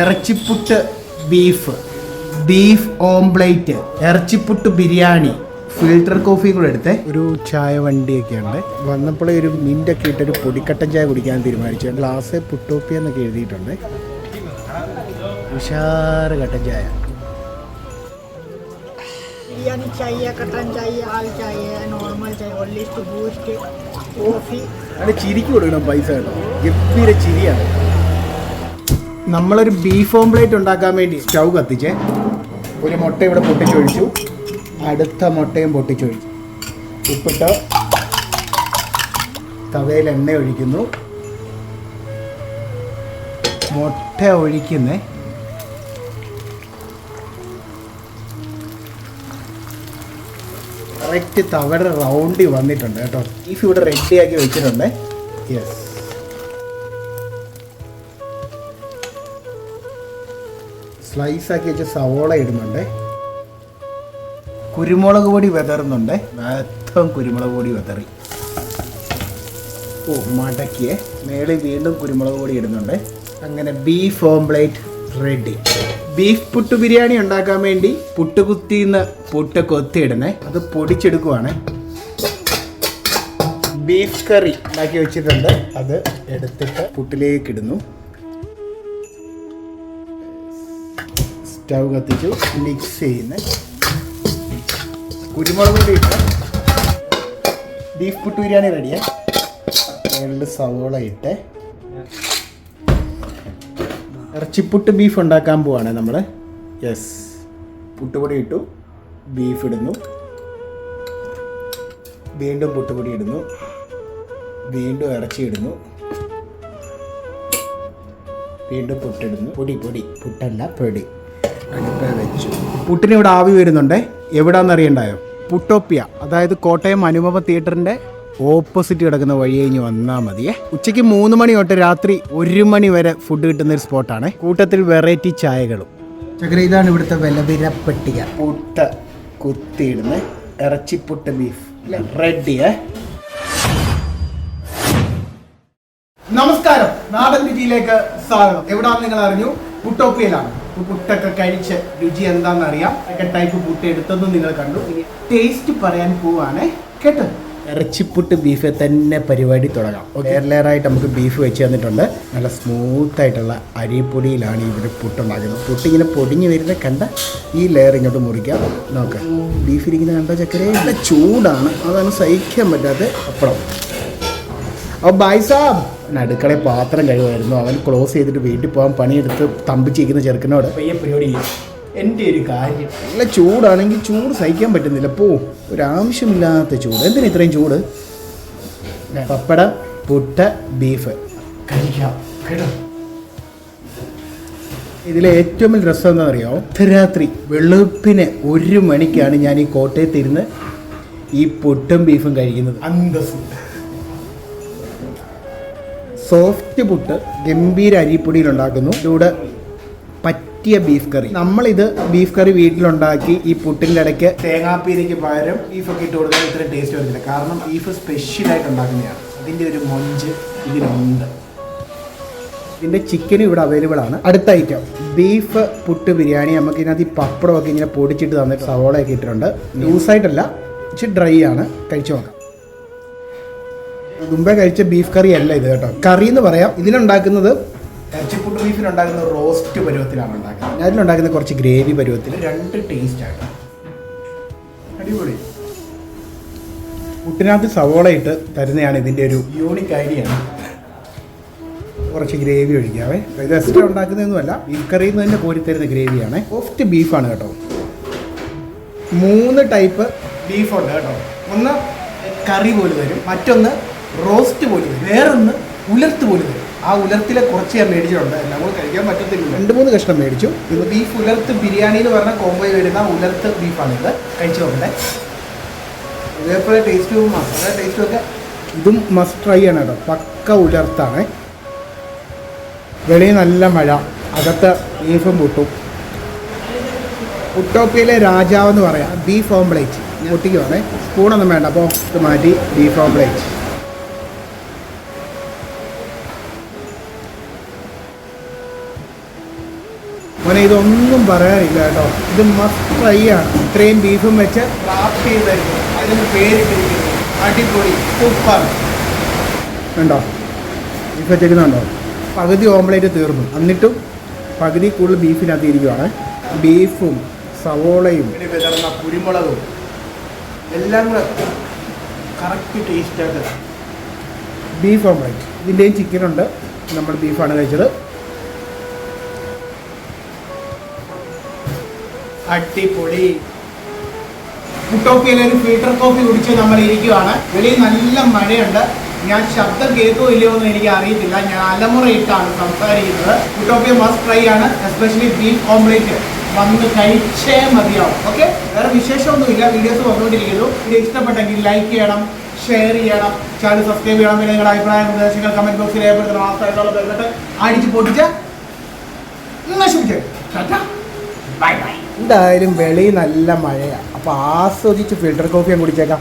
ഇറച്ചിപ്പുട്ട് beef beef omelette ഇറച്ചിപ്പുട്ട് biryani filter coffee കൂടെ എടുത്ത്. ഒരു ചായ വണ്ടിയൊക്കെയുണ്ട്. വന്നപ്പോഴേ ഒരു മിന്റൊക്കെ ഇട്ടൊരു പൊടിക്കട്ടൻ ചായ കുടിക്കാൻ തീരുമാനിച്ചു. ഗ്ലാസ് പുട്ടോപ്പി എന്നൊക്കെ എഴുതിയിട്ടുണ്ട്. ഉഷാറ് കട്ടൻ ചായ. ബിരിയാണി ചായ കട്ടൻ ചായ ആൾ ചായ നോർമൽ ചായ ബൂസ്റ്റ് കോഫി ചിരിക്ക് കൊടുക്കണം പൈസ കേട്ടോ. ഗംഭീര ചിരിയാണ്. നമ്മളൊരു ബീഫ് ഓംപ്ലേറ്റ് ഉണ്ടാക്കാൻ വേണ്ടി. സ്റ്റൗ കത്തിച്ചേ. ഒരു മുട്ട ഇവിടെ പൊട്ടിച്ചൊഴിച്ചു. അടുത്ത മുട്ടയും പൊട്ടിച്ചൊഴിച്ചു. ഉപ്പിട്ട് തവയിൽ എണ്ണ ഒഴിക്കുന്നു. മുട്ട ഒഴിക്കുന്നേ. കറക്റ്റ് തവട റൗണ്ടിൽ വന്നിട്ടുണ്ട് കേട്ടോ. ബീഫ് ഇവിടെ റെഡിയാക്കി വെച്ചിട്ടുണ്ട്. യെസ് സ്ലൈസ് ആക്കി വെച്ച സവോള ഇടുന്നുണ്ട്. കുരുമുളക് പൊടി വിതറുന്നുണ്ട്. മൊത്തം കുരുമുളക് പൊടി വിതറി. ഓ മടക്കിയെ. മേളിൽ വീണ്ടും കുരുമുളക് പൊടി ഇടുന്നുണ്ട്. അങ്ങനെ ബീഫ് ഓംപ്ലേറ്റ് റെഡി ബീഫ് പുട്ട് ബിരിയാണി ഉണ്ടാക്കാൻ വേണ്ടി പുട്ട് കുത്തിന്ന് പുട്ട് കൊത്തിയിടണേ അത് പൊടിച്ചെടുക്കുവാണ്. ബീഫ് കറി ഉണ്ടാക്കി വെച്ചിട്ടുണ്ട്. അത് എടുത്തിട്ട് പുട്ടിലേക്ക് ഇടുന്നു. സ്റ്റൗ കത്തിച്ചു മിക്സ് ചെയ്യുന്ന. കുരുമുളക് കൂടി ഇട്ട്. ബീഫ് പുട്ട് ബിരിയാണി റെഡിയാ രണ്ട് സവോള ഇട്ട്. ഇറച്ചിപ്പുട്ട് ബീഫ് ഉണ്ടാക്കാൻ പോവാണ് നമ്മൾ യെസ് പുട്ടുപൊടി ഇട്ടു. ബീഫ് ഇടുന്നു. വീണ്ടും പുട്ടുപൊടി ഇടുന്നു. വീണ്ടും ഇറച്ചി ഇടുന്നു. വീണ്ടും പുട്ടിടുന്നു പൊടി പൊടി. പുട്ടല്ല പൊടി. പുട്ടിന് ഇവിടെ ആവി വരുന്നുണ്ടേ? എവിടാന്ന് അറിയണ്ടായോ പുട്ടോപ്പിയ അതായത് കോട്ടയം അനുപമ തിയേറ്ററിന്റെ ഓപ്പോസിറ്റ് കിടക്കുന്ന വഴി കഴിഞ്ഞ് വന്നാൽ മതിയേ. ഉച്ചയ്ക്ക് മൂന്ന് മണി തൊട്ട് രാത്രി ഒരു മണി വരെ ഫുഡ് കിട്ടുന്ന ഒരു സ്പോട്ടാണ്. കൂട്ടത്തിൽ വെറൈറ്റി ചായകളും. ചക്കര ഇതാണ് ഇവിടുത്തെ വിലവിര പെട്ടിക. പുട്ട് കുത്തിയിടുന്ന. ഇറച്ചിപ്പുട്ട് ബീഫ് റെഡിയേ നമസ്കാരം. നാടൻ രുചിയിലേക്ക് സ്വാഗതം. എവിടാന്ന് നിങ്ങൾ അറിഞ്ഞു? പുട്ടോപ്പിയയിലാണ് ഇപ്പൊ പുട്ടൊക്കെ കഴിച്ച് രുചി എന്താണെന്ന് അറിയാം ഒക്കെ ടൈപ്പ് പുട്ട് എടുത്തതും നിങ്ങൾ കണ്ടു. ഇനി ടേസ്റ്റ് പറയാൻ പോവാണ്. കേട്ടോ? ഇറച്ചിപ്പുട്ട് ബീഫ് തന്നെ പരിപാടി തുടങ്ങാം. ലെയർ ലെയറായിട്ട് നമുക്ക് ബീഫ് വെച്ച് തന്നിട്ടുണ്ട്. നല്ല സ്മൂത്ത് ആയിട്ടുള്ള അരിപ്പൊടിയിലാണ് ഇവർ പുട്ടുണ്ടാക്കുന്നത്. പുട്ട് ഇങ്ങനെ പൊടിഞ്ഞ് വരുന്ന കണ്ട ഈ ലെയർ ഇങ്ങോട്ട് മുറിക്കാം. നോക്കാം. ബീഫ് ഇരിക്കുന്ന കണ്ട ചക്കരേ? നല്ല ചൂടാണ്. അതാണ് സഹിക്കാൻ പറ്റാത്ത അപ്പുറം ഓ ബായ് സാബ്. അടുക്കളയിൽ പാത്രം കഴിവായിരുന്നു അവൻ ക്ലോസ് ചെയ്തിട്ട് വീട്ടിൽ പോകാൻ പണിയെടുത്ത് തമ്പിച്ചിരിക്കുന്ന ചെറുക്കനോട് എന്റെ ഒരു കാര്യം. നല്ല ചൂടാണെങ്കിൽ ചൂട് സഹിക്കാൻ പറ്റുന്നില്ല. പോ ഒരു ഒരാവശ്യമില്ലാത്ത ചൂട്. എന്തിനാ ഇത്രയും ചൂട്? പപ്പട പുട്ട ബീഫ് കേട്ടോ? ഇതിലെ ഏറ്റവും വലിയ രസം എന്താണെന്ന് അറിയാമോ അർദ്ധരാത്രി വെളുപ്പിന് ഒരു മണിക്കാണ് ഞാൻ ഈ കോട്ടയത്തിരുന്ന് ഈ പുട്ടും ബീഫും കഴിക്കുന്നത്. അന്തസ്സും സോഫ്റ്റ് പുട്ട് ഗംഭീര അരിപ്പൊടിയിൽ ഉണ്ടാക്കുന്നു ഇതിലൂടെ പറ്റിയ ബീഫ് കറി. നമ്മളിത് ബീഫ് കറി വീട്ടിലുണ്ടാക്കി ഈ പുട്ടിന്റെ ഇടയ്ക്ക് തേങ്ങാപ്പീരയ്ക്ക് പകരം ബീഫൊക്കെ ഇട്ട് കൊടുത്താൽ ഇത്രയും ടേസ്റ്റ് വരുന്നില്ല കാരണം ബീഫ് സ്പെഷ്യലായിട്ട് ഉണ്ടാക്കുന്നതാണ്. അതിന്റെ ഒരു മൊഞ്ച് ഇതിനുണ്ട് ഇതിന്റെ ചിക്കനും ഇവിടെ അവൈലബിൾ ആണ്. അടുത്ത ഐറ്റം ബീഫ് പുട്ട് ബിരിയാണി. നമുക്ക് ഇതിനകത്ത് ഈ പപ്പടമൊക്കെ ഇങ്ങനെ പൊടിച്ചിട്ട് തന്നിട്ട് സവോളയൊക്കെ ഇട്ടിട്ടുണ്ട്. ലൂസായിട്ടല്ല ഇച്ചിരി ഡ്രൈ ആണ്. കഴിച്ചു നോക്കാം. മുമ്പേ കഴിച്ച ബീഫ് കറി അല്ല ഇത് കേട്ടോ. കറി എന്ന് പറയാം. ഇതിലുണ്ടാക്കുന്നത് ഇറച്ചിപ്പുട്ട് ബീഫിനുണ്ടാക്കുന്ന റോസ്റ്റ് പരുവത്തിലാണ് ഉണ്ടാക്കുന്നത്. ഞാൻ ഇതിലുണ്ടാക്കുന്ന കുറച്ച് ഗ്രേവി പരുവത്തിൽ. രണ്ട് ടേസ്റ്റ് ആണ് അടിപൊളി. പുട്ടിനകത്ത് സവോള ഇട്ട് തരുന്നതാണ് ഇതിന്റെ ഒരു യൂണിക് ഐഡിയ ആണ്. കുറച്ച് ഗ്രേവി ഒഴിക്കാവേ. ഇത് എക്സ്ട്രാ ഉണ്ടാക്കുന്നതൊന്നുമല്ല. ബീഫ് കറിയിൽ നിന്ന് തന്നെ കോരിത്തരുന്ന ഗ്രേവിയാണ് സോഫ്റ്റ് ബീഫാണ് കേട്ടോ. മൂന്ന് ടൈപ്പ് ബീഫുണ്ട് കേട്ടോ. ഒന്ന് കറി പോലെ തരും. മറ്റൊന്ന് റോസ്റ്റ് പോലെ വേറൊന്ന് ഉലർത്ത് പോലെ തരും ആ ഉലർത്തിലെ കുറച്ച് ഞാൻ മേടിച്ചിട്ടുണ്ട്. എല്ലാം കൂടെ കഴിക്കാൻ പറ്റത്തില്ല രണ്ട് മൂന്ന് കഷ്ണം മേടിച്ചു. ഇത് ബീഫ് ഉലർത്ത് ബിരിയാണി എന്ന് പറഞ്ഞ കോമ്പോയിൽ വരുന്ന ഉലർത്ത് ബീഫാണ് ഇത്. കഴിച്ചു നോക്കട്ടെ. ഇതേപോലെ ടേസ്റ്റും മസാല ടേസ്റ്റും ഒക്കെ. ഇതും മസ്റ്റ് ട്രൈ ആണ് കേട്ടോ. പക്ക ഉലർത്താണ്. വെളിയിൽ നല്ല മഴ. അകത്ത് ബീഫും പൊട്ടും. ഉട്ടോപ്പിയയിലെ രാജാവ് എന്ന് പറയാം. ബീഫ് ഓംപ്ലേറ്റ് പൊട്ടിക്കുവാണേ. സ്പൂണൊന്നും വേണ്ട. അപ്പോൾ ഇത് മാറ്റി ബീഫ് ഓംപ്ലേറ്റ് മോനെ ഇതൊന്നും പറയാനില്ല കേട്ടോ. ഇത് മസ്റ്റ് ട്രൈ ആണ്. ഇത്രയും ബീഫും വെച്ച് റാപ്പ് ചെയ്തായിരുന്നു അതിന് പേര് അടിപൊളി സൂപ്പർ ഉണ്ടോ ബീഫ് വെച്ചേക്കുന്നുണ്ടോ? പകുതി ഓംലേറ്റ് തീർന്നു. എന്നിട്ടും പകുതി കൂടുതൽ ബീഫിനകത്ത് ഇരിക്കുവാണ്. ബീഫും സവോളയും വിതറുന്ന കുരുമുളകും എല്ലാം കൂടെ കറക്റ്റ് ടേസ്റ്റായിട്ട് ബീഫ് ഓംലേറ്റ് ഇതിന്റെയും ചിക്കനുണ്ട് നമ്മൾ ബീഫാണ് കഴിച്ചത്. അടിപൊളി. കുട്ടോപ്പിയിലെ ഒരു ഫിൽട്ടർ കോഫി കുടിച്ച് നമ്മൾ ഇരിക്കുകയാണ് വെളിയിൽ നല്ല മഴയുണ്ട്. ഞാൻ ശബ്ദം കേൾക്കോ ഇല്ലയോ എന്ന് എനിക്ക് അറിയത്തില്ല. ഞാൻ അലമുറയിട്ടാണ് സംസാരിക്കുന്നത്. കുട്ടോപ്പിയ മസ്റ്റ് ട്രൈ ആണ് എസ്പെഷ്യലി ബീഫ് ഓംലേറ്റ് വന്ന് കഴിച്ചേ മതിയാവും. ഓക്കെ വേറെ വിശേഷമൊന്നുമില്ല. വീഡിയോസ് വന്നുകൊണ്ടിരിക്കുന്നു. വീഡിയോ ഇഷ്ടപ്പെട്ടെങ്കിൽ ലൈക്ക് ചെയ്യണം ഷെയർ ചെയ്യണം ചാനൽ സബ്സ്ക്രൈബ് ചെയ്യണം പിന്നെ നിങ്ങളുടെ അഭിപ്രായ നിർദ്ദേശങ്ങൾ കമന്റ് ബോക്സിൽ രേഖപ്പെടുത്തണം. മാസമായിട്ടുള്ള ബന്ധപ്പെട്ട് അടിച്ച് പൊട്ടിച്ച് നശിപ്പിച്ചേ. ബൈ ബൈ എന്തായാലും വെളി നല്ല മഴയാണ് അപ്പോൾ ആസ്വദിച്ച് ഫിൽട്ടർ കോഫിയും കുടിച്ചേക്കാം.